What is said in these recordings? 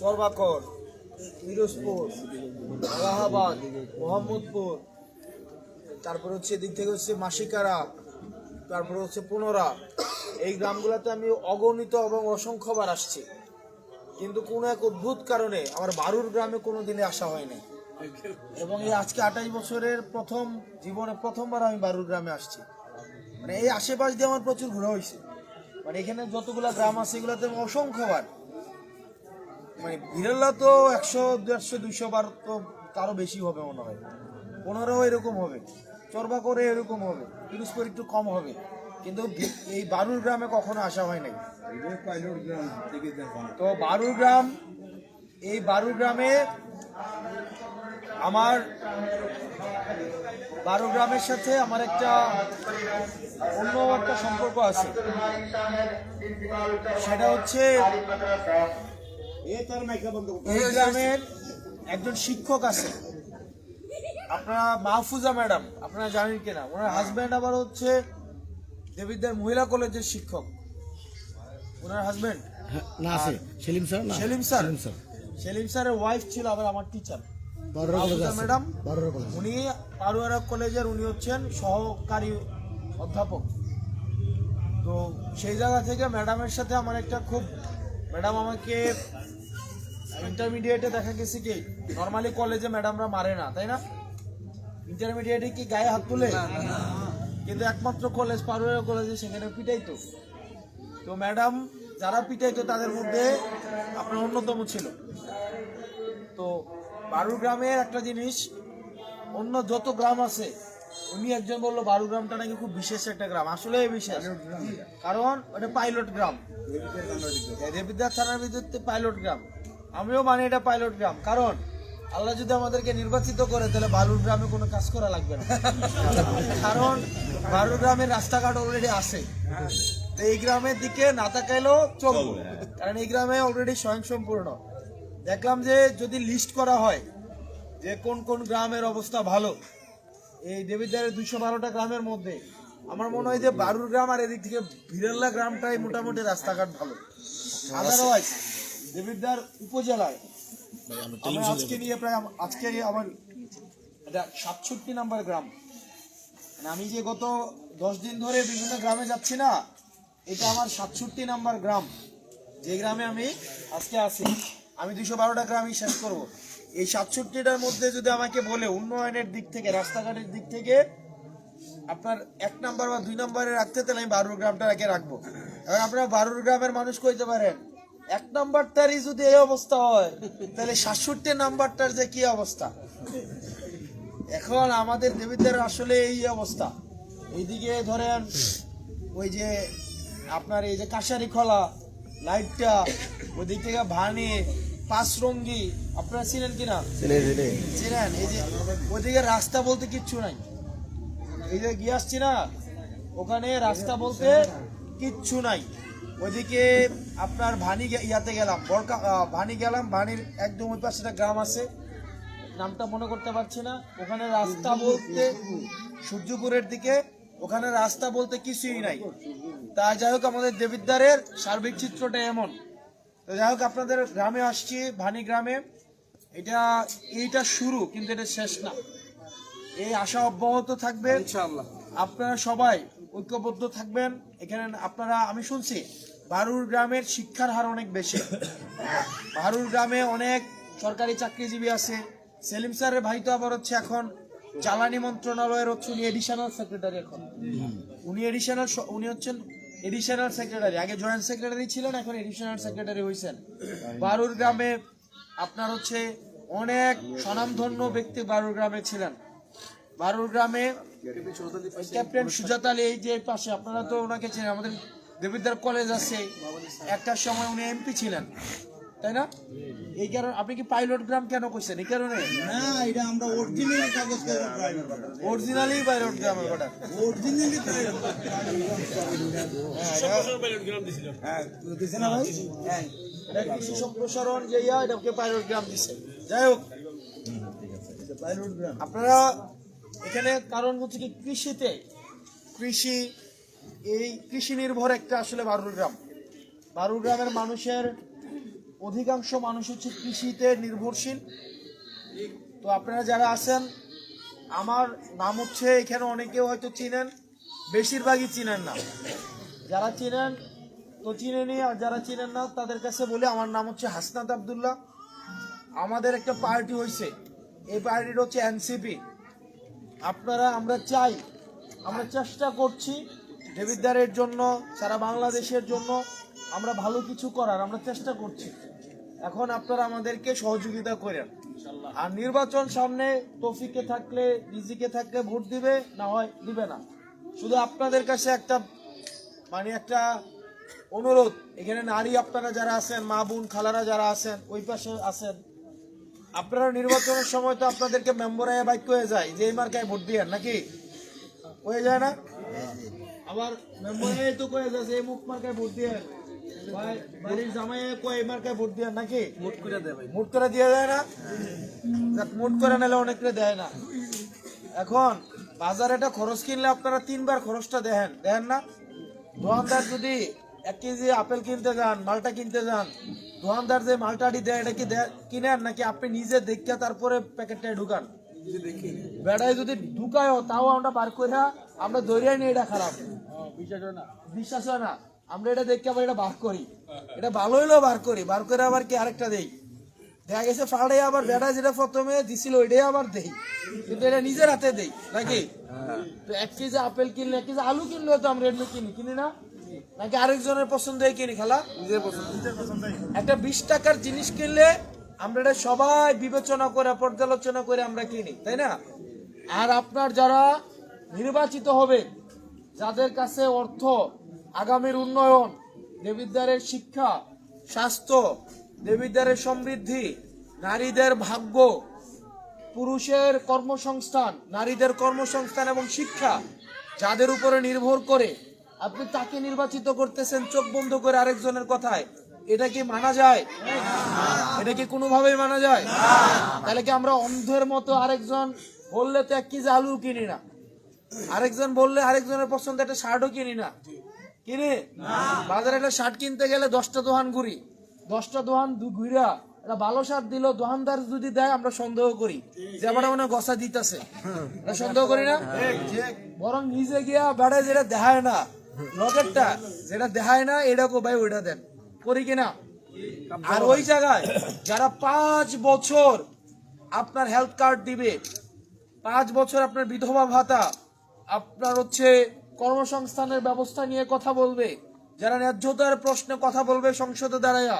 চরবাকর, পিরোজপুর এলাহাবাদ মোহাম্মদপুর। তারপর হচ্ছে এদিক থেকে হচ্ছে মাসিকারা, তারপর হচ্ছে পুনরা। এই গ্রামগুলোতে আমি অগণিত এবং অসংখ্যবার আসছি। কিন্তু কোনো এক অদ্ভুত কারণে আমার বারুর গ্রামে কোনো দিনে আসা হয়নি। এবং এই আজকে আঠাশ বছরের প্রথম জীবনে প্রথমবার আমি বারুর গ্রামে আসছি। মানে এই আশেপাশ দিয়ে আমার প্রচুর ঘোরা হয়েছে। মানে এখানে যতগুলা গ্রাম আছে এগুলোতে অসংখ্যবার মানে বিরলা তো একশো, দেড়শো, দুইশো বার তো তারও বেশি হবে মনে হয়। পনেরো এরকম হবে, চরবা করে এরকম হবে পিরোজপুর একটু কম হবে। কিন্তু এই বারুর গ্রামে কখনো আসা হয় নাই। তো বারুর গ্রাম, এই বারুর গ্রামে আমার, বারুর গ্রামের সাথে আমার একটা অন্য একটা সম্পর্ক আছে। সেটা হচ্ছে এই গ্রামের একজন শিক্ষক আছে। আপনারা মাহফুজা ম্যাডাম আপনারা জানেন কিনা? ওনার হাজব্যান্ড আবার হচ্ছে দেবিদ্যার মহিলা কলেজের শিক্ষক। ওনার হাজব্যান্ড না আছে সেলিম স্যার না সেলিম স্যার। সেলিম স্যারের ওয়াইফ ছিল আবার আমার টিচার ম্যাডাম উনি পারুয়ারা কলেজের উনি হচ্ছেন সহকারী অধ্যাপক। তো সেই জায়গা থেকে ম্যাডামের সাথে আমার একটা খুব ম্যাডাম আমাকে ইন্টারমিডিয়েটে দেখা গেছে কি নর্মালি কলেজে ম্যাডামরা মারে না তাই না? ইন্টারমিডিয়েটে কি গায়ে হাত তুলে? কিন্তু একমাত্র কলেজ পারুয়ারা কলেজে সেখানে পিটাইতো। তো ম্যাডাম যারা পিটাইতো তাদের মধ্যে আপনার অন্যতম ছিল। তো বারুর গ্রামের একটা জিনিস অন্য যত গ্রাম আছে উনি একজন বলল বারু গ্রামটা নাকি খুব বিশেষ একটা গ্রাম। আসলে বিশেষ। কারণ ওটা পাইলট গ্রাম। দেবিদ্যার থানার ভিতরে পাইলট গ্রাম। আমিও মানি এটা পাইলট গ্রাম। কারণ আল্লাহ যদি আমাদেরকে নির্বাচিত করে তাহলে বারুর গ্রামে কোনো কাজ করা লাগবে না। কারণ বারুর গ্রামের রাস্তাঘাট অলরেডি আছে। এই গ্রামের দিকে না তাকাইলেও চলবো। কারণ এই গ্রামে অলরেডি স্বয়ংসম্পূর্ণ। দেখলাম যে যদি লিস্ট করা হয় যে কোন কোন গ্রামের অবস্থা ভালো এই দেবিদ্বারের দুইশো বারোটা গ্রামের মধ্যে আমার মনে হয় যে বারুর গ্রাম আর এদিক থেকে ভিরাল্লা গ্রামটাই মোটামুটি রাস্তাঘাট ভালো। আদারওয়াইজ দেবিদ্বার উপজেলায়। আমরা আজকে নিয়ে প্রায় আম- আজকে আমার এটা সাতষট্টি নাম্বার গ্রাম। মানে আমি যে গত দশ দিন ধরে বিভিন্ন গ্রামে যাচ্ছি না এটা আমার সাতষট্টি নাম্বার গ্রাম। যে গ্রামে আমি আজকে আছি আমি দুশো বারোটা গ্রামই শেষ করব। এই সাতষট্টিটার মধ্যে যদি আমাকে বলে উন্নয়নের দিক থেকে রাস্তাঘাটের দিক থেকে আপনার এক নাম্বার বা দুই নাম্বারে রাখতে তাহলে আমি বারুর গ্রামটা আগে রাখব। এবার আপনারা বারুর গ্রামের মানুষ কইতে পারেন এক নাম্বারটারই যদি এই অবস্থা হয় তাহলে সাতষট্টি নাম্বারটার যে কি অবস্থা? এখন আমাদের দেবীদের আসলে এই অবস্থা। এইদিকে ধরেন ওই যে আপনার এই যে কাশারি খোলা লাইটটা ওদিক থেকে ভানি পাঁচরঙ্গি আপনারা চিনেন কিনা চিনেন? এই যে ওদিকে রাস্তা বলতে কিচ্ছু নাই। এই যে গিয়ে আসছি না ওখানে রাস্তা বলতে কিচ্ছু নাই। ওইদিকে আপনার ভানি ইয়াতে গেলাম বরকা ভানি গেলাম ভানির একদম ওই পাশে একটা গ্রাম আছে। নামটা মনে করতে পারছি না। ওখানে রাস্তা বলতে সূর্যপুরের দিকে ওখানে রাস্তা বলতে কিছুই নাই। তা যাই হোক আমাদের দেবিদ্বারের সার্বিক চিত্রটা এমন। তো যাই হোক আপনাদের গ্রামে আসছি ভানি গ্রামে। এটা এইটা শুরু কিন্তু এটা শেষ না। এই আশা অব্যাহত থাকবে। আপনারা সবাই ঐক্যবদ্ধ থাকবেন। এখানে আপনারা, আমি শুনছি, বারুর গ্রামের শিক্ষার হার অনেক বেশি। বারুর গ্রামে অনেক সরকারি চাকরিজীবী আছে। সেলিম স্যারের ভাই তো আবার হচ্ছে এখন জ্বালানি মন্ত্রণালয়ের হচ্ছে উনি এডিশনাল সেক্রেটারি এখন। উনি এডিশনাল উনি হচ্ছেন এডিশনাল সেক্রেটারি আগে জয়েন্ট সেক্রেটারি ছিলেন, এখন এডিশনাল সেক্রেটারি হয়েছেন বারুর গ্রামে আপনার হচ্ছে অনেক স্বনামধন্য ব্যক্তি বারুর গ্রামে ছিলেন। বারুর গ্রামে ক্যাপ্টেন সুজাত আলী এই যে পাশে আপনারা তো ওনাকে চেনেন আমাদের দেবিদ্যার কলেজ আছে। একটা সময় উনি এমপি ছিলেন তাই না? এই কারণে আপনি কি পাইলট গ্রাম কেন কইছেন? এই কারণে? না এটা আমরা অরিজিনাল কাগজ অরিজিনালি পাইলট গ্রামের কথা অরিজিনালি হ্যাঁ দিছে না ভাই? হ্যাঁ। এটা কৃষি সম্প্রসারণ যে ইয়া এটাকে পাইলট গ্রাম দিছে। যাই হোক। পাইলট গ্রাম। আপনারা এখানে কারণ হচ্ছে কি কৃষিতে কৃষি, এই কৃষি নির্ভর একটা আসলে বারুর গ্রাম। বারুর গ্রামের মানুষের অধিকাংশ মানুষ হচ্ছে কৃষিতে নির্ভরশীল। তো আপনারা যারা আছেন, আমার নাম হচ্ছে, এখানে অনেকে হয়তো চিনেন, বেশিরভাগই চিনেন না। যারা চিনেন, তো চিনে চিনেনি আর যারা চিনেন না, তাদের কাছে বলি, আমার নাম হচ্ছে হাসনাত আবদুল্লাহ। আমাদের একটা পার্টি হয়েছে এই পার্টিটা হচ্ছে এনসিপি। আপনারা আমরা চাই আমরা চেষ্টা করছি দেবিদ্বারের জন্য সারা বাংলাদেশের জন্য আমরা ভালো কিছু করার আমরা চেষ্টা করছি। এখন আপনারা আমাদেরকে সহযোগিতা করেন। আর নির্বাচন সামনে তৌফিকে থাকলে রিজিকে থাকলে ভোট দিবে না হয় দিবে না। শুধু আপনাদের কাছে একটা মানে একটা অনুরোধ এখানে নারী আপনারা যারা আছেন মা বোন খালারা যারা আছেন ওই পাশে আছেন আপনারা নির্বাচনের সময় তো আপনাদেরকে মেম্বরায় বাইক হয়ে যায় যে এই মার্কায় ভোট দিয়ে নাকি? হয়ে যায় না? আবার মেম্বরায় তো কয়ে যায় যে এই মুখ মার্কায় ভোট দিয়ে বাড়ির জামাই কয়ে এই মার্কায় ভোট দিয়ে নাকি? মুট করে দেয় মুট করে দিয়ে দেয় না? মুট করে নিলে অনেকটা দেয় না। এখন বাজারে একটা খরচ কিনলে আপনারা তিনবার খরচটা দেখেন দেখেন না? দোকানদার যদি এক কেজি আপেল কিনতে যান মালটা কিনতে যান দোকানদার যে মালটাটি দেয় এটা কি কিনেন নাকি আপনি নিজে দেখে তারপরে প্যাকেটটা ঢুকান? বেড়ায় যদি ঢুকায়ও তাও আমরা বার করে আমরা দরিয়ায় নিয়ে এটা খারাপ। বিশ্বাস হয় না। আমরা এটা দেখে আবার এটা বার করি। এটা ভালো হইলেও বার করি। বার করে আবার কি আরেকটা দেই? দেখা গেছে ফাড়ে আবার বেড়া যেটা প্রথমে দিছিল ওইটাই আবার দেই। কিন্তু এটা নিজের হাতে দেই নাকি? তো এক কেজি আপেল কিনলে এক কেজি আলু কিনলেও তো আমরা এমনি কিনি কিনি না? নাকি আরেকজনের পছন্দই কিনি খেলা? নিজের পছন্দ একটা বিশ টাকার জিনিস কিনলে আমরা এটা সবাই বিবেচনা করে পর্যালোচনা করে আমরা কিনি তাই না? আর আপনার যারা নির্বাচিত হবে যাদের কাছে অর্থ আগামীর উন্নয়ন দেবিদ্বারের শিক্ষা স্বাস্থ্য দেবিদ্বারের সমৃদ্ধি নারীদের ভাগ্য পুরুষের কর্মসংস্থান নারীদের কর্মসংস্থান এবং শিক্ষা যাদের উপরে নির্ভর করে আপনি তাকে নির্বাচিত করতেছেন, চোখ বন্ধ করে আরেকজনের কথায়, এটা কি মানা যায়? এটা কি কোনোভাবেই মানা যায়? তাহলে কি আমরা অন্ধের মতো আরেকজন বললে তো এক কেজি আলু কিনি না? আরেকজন বললে আরেকজনের পছন্দ একটা শার্টও কিনি না? কিনি? বাজারে একটা শার্ট কিনতে গেলে দশটা দোকান ঘুরি। দশটা দোকান দু- ঘুরা একটা ভালো শার্ট দিল দোকানদার যদি দেয়, আমরা সন্দেহ করি। যে আমার মনে গসা দিতেছে। সন্দেহ করি না? বরং নিজে গিয়া বেড়ায় যেটা দেখায় না। লকেটটা যেটা দেখায় না, এটা কো ভাই, ওইটা দেন। করি কিনা? আর ওই জায়গায় যারা পাঁচ বছর আপনার হেলথ কার্ড দিবে, পাঁচ বছর আপনার বিধবা ভাতা, আপনার হচ্ছে কর্মসংস্থানের ব্যবস্থা নিয়ে কথা বলবে, যারা ন্যায্যতার প্রশ্নে কথা বলবে সংসদে দাঁড়ায়া,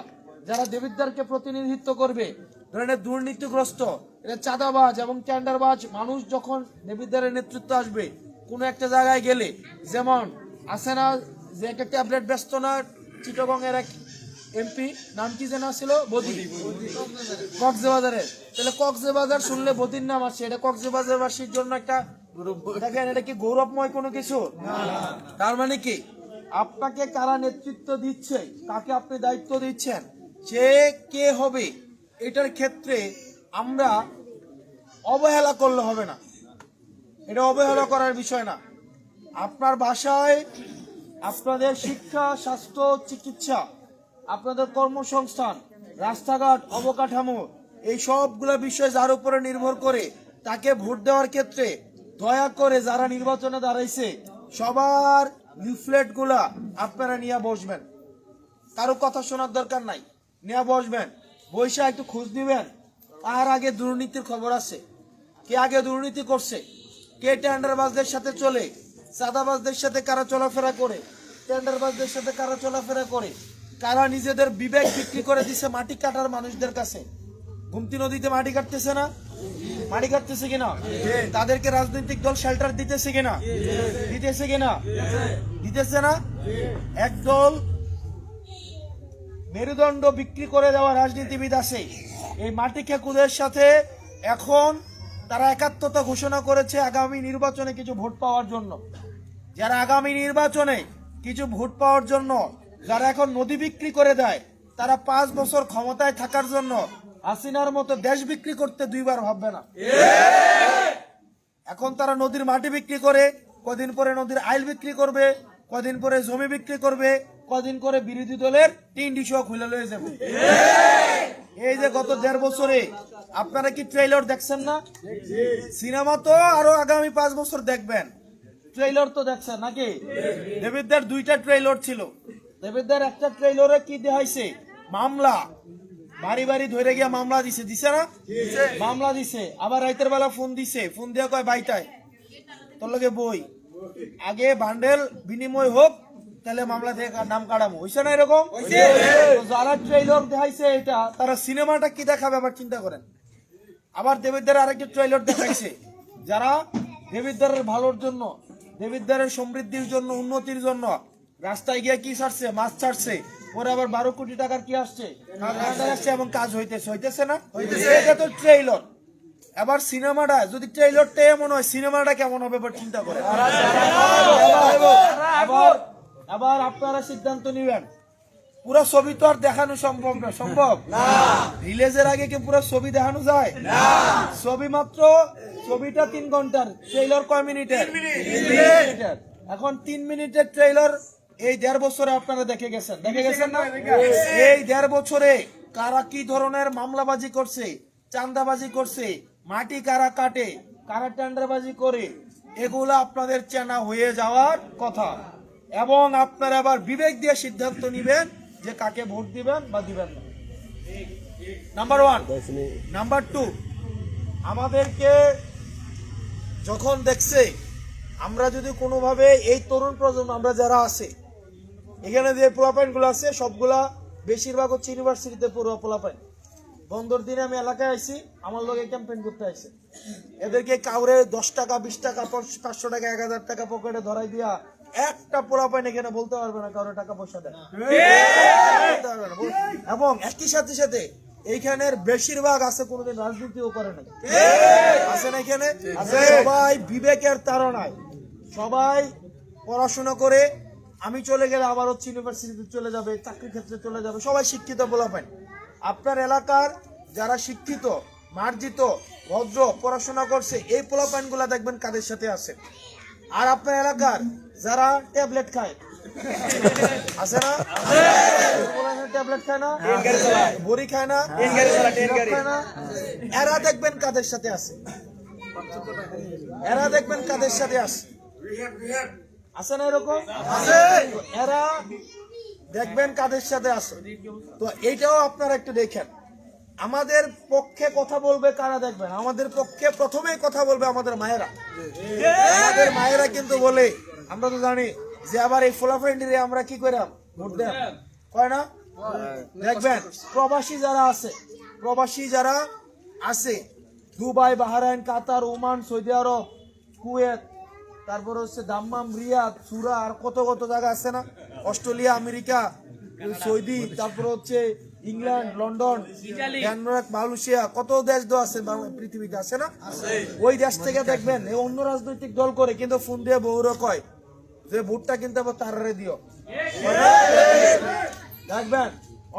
যারা দেবিদ্দারকে প্রতিনিধিত্ব করবে, ধরেন দুর্নীতিগ্রস্ত এটা চাঁদাবাজ এবং টেন্ডারবাজ মানুষ যখন দেবিদ্দারের নেতৃত্ব আসবে, কোনো একটা জায়গায় গেলে, যেমন আসে না যে একটা ট্যাবলেট ব্যস্ত না চিটগঙ্গের এক এমপি, নাম কি যেন ছিল? বদি। কক্সবাজারে তাহলে কক্সবাজার শুনলে বদির নাম আসছে এটা কক্সবাজারবাসীর জন্য একটা দেখেন, এটা কি গৌরবময় কোনো কিছু? তার মানে কি? আপনাকে কারা নেতৃত্ব দিচ্ছে? কাকে আপনি দায়িত্ব দিচ্ছেন? সে কে হবে? এটার ক্ষেত্রে আমরা অবহেলা করলে হবে না। এটা অবহেলা করার বিষয় না। আপনার বাসায় আপনাদের শিক্ষা, স্বাস্থ্য, চিকিৎসা, আপনাদের কর্মসংস্থান, রাস্তাঘাট, অবকাঠামো, এই সবগুলো বিষয় যার উপরে নির্ভর করে তাকে ভোট দেওয়ার ক্ষেত্রে দয়া করে যারা নির্বাচনে দাঁড়াইছে, সবার লিফলেটগুলা আপনারা নিয়ে বসবেন। কারও কথা শোনার দরকার নাই, নিয়ে বসবেন। বৈশা একটু খোঁজ দিবেন আর আগে দুর্নীতির খবর আছে, কে আগে দুর্নীতি করছে, কে টেন্ডারবাজদের সাথে চলে চাঁদাবাজদের সাথে কারা চলাফেরা করে? টেন্ডারবাজদের সাথে কারা চলাফেরা করে? কারা নিজেদের বিবেক বিক্রি করে দিছে মাটি কাটার মানুষদের কাছে? গুমতি নদীতে মাটি কাটতেছে না? মাটি কাটতেছে কিনা? তাদেরকে রাজনৈতিক দল শেল্টার দিতেছে কিনা? দিতেছে কিনা? দিতেছে না? একদল মেরুদণ্ড বিক্রি করে দেওয়া রাজনীতিবিদ আছে। এই মাটি খেকুদের সাথে এখন তারা একাত্মতা ঘোষণা করেছে আগামী নির্বাচনে কিছু ভোট পাওয়ার জন্য। যারা আগামী নির্বাচনে কিছু ভোট পাওয়ার জন্য যারা এখন নদী বিক্রি করে দেয়, তারা পাঁচ বছর ক্ষমতায় থাকার জন্য হাসিনার মতো দেশ বিক্রি করতে দুইবার ভাববে না। এখন তারা নদীর মাটি বিক্রি করে, কদিন পরে নদীর আইল বিক্রি করবে, কদিন পরে জমি বিক্রি করবে, কদিন করে বিরোধী দলের তিন ডিশও খুলে লয়ে যাবে। এই যে গত দেড় বছরে, আপনারা কি ট্রেইলার দেখছেন না? সিনেমা তো আরও আগামী পাঁচ বছর দেখবেন। ট্রেইলার তো দেখছেন নাকি? দেবিদ্দার দুইটা ট্রেইলার ছিল। দেবিদ্দার একটা ট্রেইলারে কি দেখাইছে? মামলা। বাড়ি বাড়ি ধরে গিয়া মামলা দিছে। দিছে না? মামলা দিছে। আবার রাইতের বেলা ফোন দিছে। ফোন দিয়া কয় বাইটায় তোর লগে বই। আগে বান্ডেল বিনিময় হোক তাহলে মামলা থেকে নাম কাটাবো হইছে না এরকম? যারা ট্রেইলার দেখাইছে এটা তারা সিনেমাটা কি দেখাবে আবার চিন্তা করেন। আবার দেবিদ্দার আরেকটা ট্রেইলার দেখাইছে। যারা দেবিদ্দারের ভালোর জন্য দেবিদ্দারের সমৃদ্ধির জন্য উন্নতির জন্য। রাস্তায় গিয়ে কি ছাড়ছে? মাছ ছাড়ছে। পরে আবার বারো কোটি টাকার কি আসছে? আসছে এবং কাজ হইতেছে। হইতেছে না? এটা তো ট্রেইলর এবার সিনেমাটা যদি ট্রেইলারটা এমন হয় সিনেমাটা কেমন হবে এবার চিন্তা করে। আবার আবার আপনারা সিদ্ধান্ত নিবেন। পুরো ছবি তো আর দেখানো সম্ভব না সম্ভব? রিলিজের আগে কি পুরো ছবি দেখানো যায়? ছবি মাত্র ছবিটা তিন ঘণ্টার ট্রেইলার কয় মিনিটের? মিনিটের। এখন তিন মিনিটের ট্রেইলার এই দেড় বছরে আপনারা দেখে গেছেন। দেখে গেছেন না? এই দেড় বছরে কারা কি ধরনের মামলাবাজি করছে চান্দাবাজি করছে মাটি কারা কাটে কারা টেন্ডারবাজি করে এগুলো আপনাদের চেনা হয়ে যাওয়ার কথা। এবং আপনারা আবার বিবেক দিয়ে সিদ্ধান্ত নিবেন যে কাকে ভোট দিবেন বা দিবেন না। নাম্বার ওয়ান নাম্বার টু আমাদেরকে যখন দেখছে আমরা যদি কোনোভাবে এই তরুণ প্রজন্ম আমরা যারা আছে এখানে যে পোলাপাইনগুলো আছে সবগুলা বেশিরভাগ হচ্ছে ইউনিভার্সিটিতে পড়ুয়া পোলাপাইন। বন্দর দিনে আমি এলাকায় আইছি আমার লোকে ক্যাম্পেইন করতে আইছে। এদেরকে কাউরে দশ টাকা বিশ টাকা পাঁচ- পাঁচশো টাকা এক হাজার টাকা পকেটে ধরাই দিয়া একটা পোলাপাইন এখানে বলতে পারবে না কারও টাকা পয়সা দেয়। এবং একই সাথে সাথে এইখানের বেশিরভাগ আছে কোনোদিন রাজনীতিও করে নাই। আছে না এখানে? সবাই বিবেকের তাড়নায়। সবাই পড়াশোনা করে আমি চলে গেলে আবার হচ্ছে ইউনিভার্সিটিতে চলে যাবে চাকরির ক্ষেত্রে চলে যাবে সবাই শিক্ষিত বলা পায় আপনার এলাকার যারা শিক্ষিত মার্জিত ভদ্র পড়াশোনা করছে এই পোলাপাইনগুলা দেখবেন কাদের সাথে আছে। আর আপনার এলাকার যারা ট্যাবলেট খায় আছে না? ট্যাবলেট খায় না? বড়ি খায় না? খায় না? এরা দেখবেন কাদের সাথে আছে। এরা দেখবেন কাদের সাথে আছে। আছে না এরকম? তো এরা দেখবেন কাদের সাথে আছে। তো এইটাও আপনারা একটু দেখেন। আমাদের পক্ষে কথা বলবে কারা দেখবেন? আমাদের পক্ষে প্রথমেই কথা বলবে আমাদের মায়েরা। আমাদের মায়েরা কিন্তু বলে আমরা তো জানি যে আবার এই ফোলাফ্রেন্ডিরে আমরা কি করাম ভোট দেন। কয় না? দেখবেন প্রবাসী যারা আছে প্রবাসী যারা আছে Dubai Bahrain Qatar Oman Saudi Arab Kuwait তারপর হচ্ছে দাম্মাম রিয়াদ সুরা আর কত কত জায়গা আছে না? অস্ট্রেলিয়া আমেরিকা সৌদি তারপর হচ্ছে ইংল্যান্ড লন্ডন ডেনমার্ক মালয়েশিয়া কত দেশ তো আছে পৃথিবীতে আছে না? ওই দেশ থেকে দেখবেন এই অন্য রাজনৈতিক দল করে কিন্তু ফোন দিয়ে বউরা কয় যে ভোটটা কিনতে আবার তারারে দিও। দেখবেন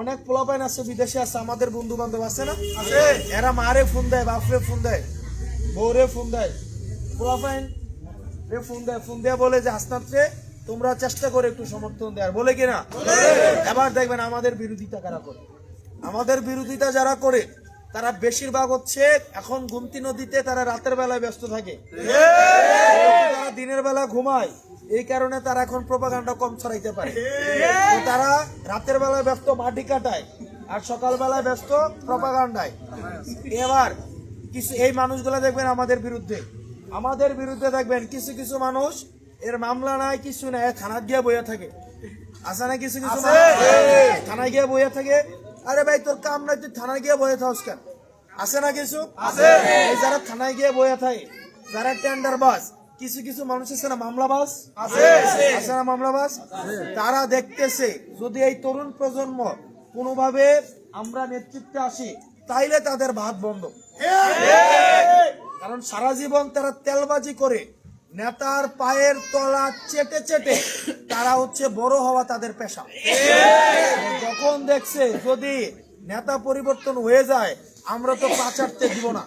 অনেক পোলাপাইন আছে বিদেশে আছে আমাদের বন্ধু বান্ধব আছে না? আছে। এরা মারে ফোন দেয় বাপরে ফোন দেয় বউরে ফোন দেয়। পোলাপাইন রে ফোন দেয় ফোন দেয়া বলে যে হাসনাত্রে তোমরা চেষ্টা করে একটু সমর্থন দেয়ার। বলে কিনা এবার দেখবেন আমাদের বিরোধিতা কারা করে? আমাদের বিরোধিতা যারা করে তারা বেশিরভাগ হচ্ছে এখন গুমতি নদীতে তারা রাতের বেলায় ব্যস্ত থাকে। তারা দিনের বেলা ঘুমায় এই কারণে তারা এখন প্রপাগান্ডা কম ছড়াইতে পারে। তারা রাতের বেলায় ব্যস্ত মাটি কাটায় আর সকাল বেলায় ব্যস্ত প্রপাগান্ডায় এবার কিছু এই মানুষগুলো দেখবেন আমাদের বিরুদ্ধে। আমাদের বিরুদ্ধে দেখবেন কিছু কিছু মানুষ এর মামলা নাই কিছু নাই। থানা গিয়ে বইয়া থাকে। আছে না কিছু কিছু? থানায় গিয়ে বইয়া থাকে। আরে ভাই তোর কাম নাই তুই থানায় গিয়ে বইয়া থাকস কেন? আছে না কিছু? আছে! যারা থানায় গিয়ে বইয়া থাকে যারা টেন্ডার বাস কিছু কিছু মানুষ আছে না মামলা বাস আছে। না মামলা বাস তারা দেখতেছে যদি এই তরুণ প্রজন্ম কোনোভাবে আমরা নেতৃত্বে আসি তাইলে তাদের ভাত বন্ধ। কারণ সারা জীবন তারা তেলবাজি করে নেতার পায়ের তলা চেটে চেটে তারা হচ্ছে বড় হওয়া তাদের পেশা। যখন দেখছে যদি নেতা পরিবর্তন হয়ে যায় আমরা তো পাচারতে দিব না।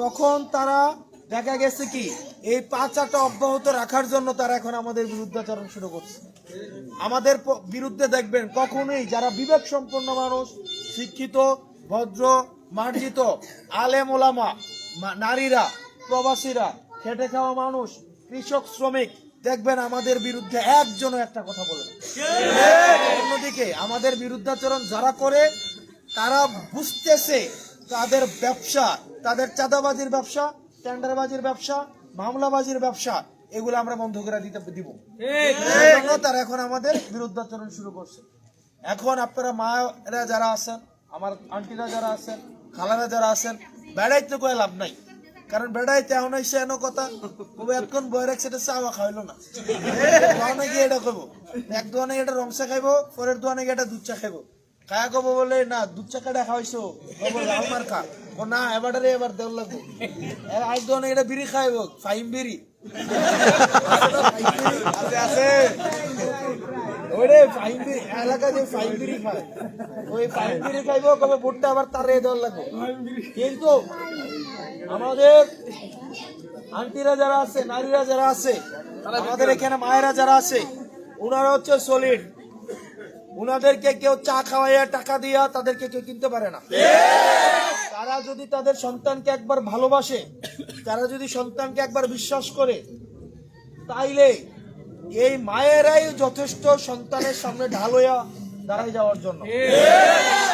তখন তারা দেখা গেছে কি, এই পাচারটা অব্যাহত রাখার জন্য তারা এখন আমাদের বিরুদ্ধাচরণ শুরু করছে। আমাদের বিরুদ্ধে দেখবেন কখনোই যারা বিবেক সম্পন্ন মানুষ, শিক্ষিত, ভদ্র, মার্জিত, আলেম ওলামা নারীরা, প্রবাসীরা, খেটে খাওয়া মানুষ, কৃষক, শ্রমিক, দেখবেন আমাদের বিরুদ্ধে একজনও একটা কথা বলে অন্যদিকে আমাদের বিরুদ্ধাচরণ যারা করে, তারা বুঝতেছে তাদের ব্যবসা, তাদের চাঁদাবাজির ব্যবসা টেন্ডারবাজির ব্যবসা মামলাবাজির ব্যবসা এগুলো আমরা বন্ধ করে দিতে দিব। তারা এখন আমাদের বিরুদ্ধাচরণ শুরু করছে। এখন আপনারা মায়েরা যারা আছেন আমার আন্টিরা যারা আছেন খালারা যারা আছেন বেড়াইতে কয়ে লাভ নাই। কারণ বেড়াইতে এখন এসে এনো কথা কবে এতক্ষণ বয়ে রাখছে এটা চাওয়া খাইলো না। দোকানে গিয়ে এটা খাব এক দোকানে এটা রংসা খাইবো পরের দোকানে গিয়ে এটা দুধ চা খাইবো। কায়া কব বলে না দুধ চা কাটা খাওয়াইছো? আমার খা ও না, এবারে, এবার দেওয়ার লাগবো। আজ এটা বিড়ি খাইবো ফাইম বিড়ি। আছে এলাকা যে খায়। ওই আবার লাগবো। কিন্তু আমাদের আন্টিরা যারা আছে, নারীরা যারা আছে, আমাদের এখানে মায়েরা যারা আছে ওনারা হচ্ছে সলিড। উনাদেরকে কেউ চা খাওয়াইয়া টাকা দিয়া তাদেরকে কেউ কিনতে পারে না। তারা যদি তাদের সন্তানকে একবার ভালোবাসে, তারা যদি সন্তানকে একবার বিশ্বাস করে, তাইলে এই মায়েরাই যথেষ্ট সন্তানের সামনে ঢাল হইয়া দাঁড়াই যাওয়ার জন্য।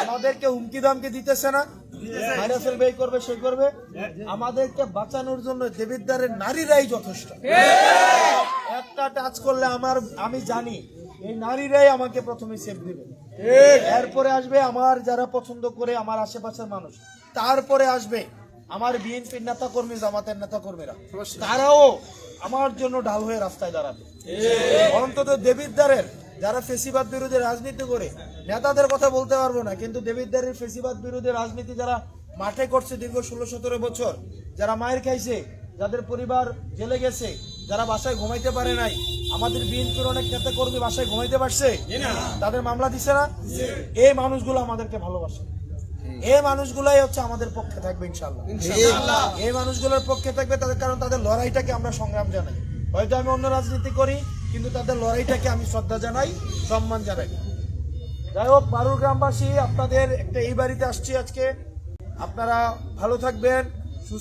আমাদেরকে হুমকি দামকে দিতেছে না। করবে সেই করবে। আমাদেরকে বাঁচানোর জন্য দেবিদ্বারের নারীরাই যথেষ্ট। একটা টাচ করলে আমার, আমি জানি, এই নারীরাই আমাকে প্রথমে সেভ দিবে। এরপরে আসবে আমার যারা পছন্দ করে, আমার আশেপাশের মানুষ। তারপরে আসবে আমার বিএনপির নেতা কর্মী জামাতের নেতা কর্মীরা তারাও আমার জন্য ঢাল হয়ে রাস্তায় দাঁড়াবে। অন্তত দেবিদ্বারের যারা ফেসিবাদ বিরোধী রাজনীতি করে নেতাদের কথা বলতে পারব না কিন্তু দেবিদ্বারের ফেসিবাদ বিরোধী রাজনীতি যারা মাঠে করছে দীর্ঘ ষোলো সতেরো বছর যারা মায়ের খাইছে যাদের পরিবার জেলে গেছে যারা বাসায় ঘুমাইতে পারে নাই আমাদের বিএনপির অনেক নেতা কর্মী বাসায় ঘুমাইতে পারছে তাদের মামলা দিছে না? এই মানুষগুলো আমাদেরকে ভালোবাসে। এই মানুষগুলাই হচ্ছে আমাদের পক্ষে থাকবে ইনশাল্লাহ এই মানুষগুলোর পক্ষে থাকবে তাদের কারণ তাদের লড়াইটাকে আমরা সংগ্রাম জানাই। হয়তো আমি অন্য রাজনীতি করি কিন্তু তাদের লড়াইটাকে আমি শ্রদ্ধা জানাই সম্মান জানাই। যাই হোক বারুর গ্রামবাসী আপনাদের একটা এই বাড়িতে আসছি আজকে। আপনারা ভালো থাকবেন।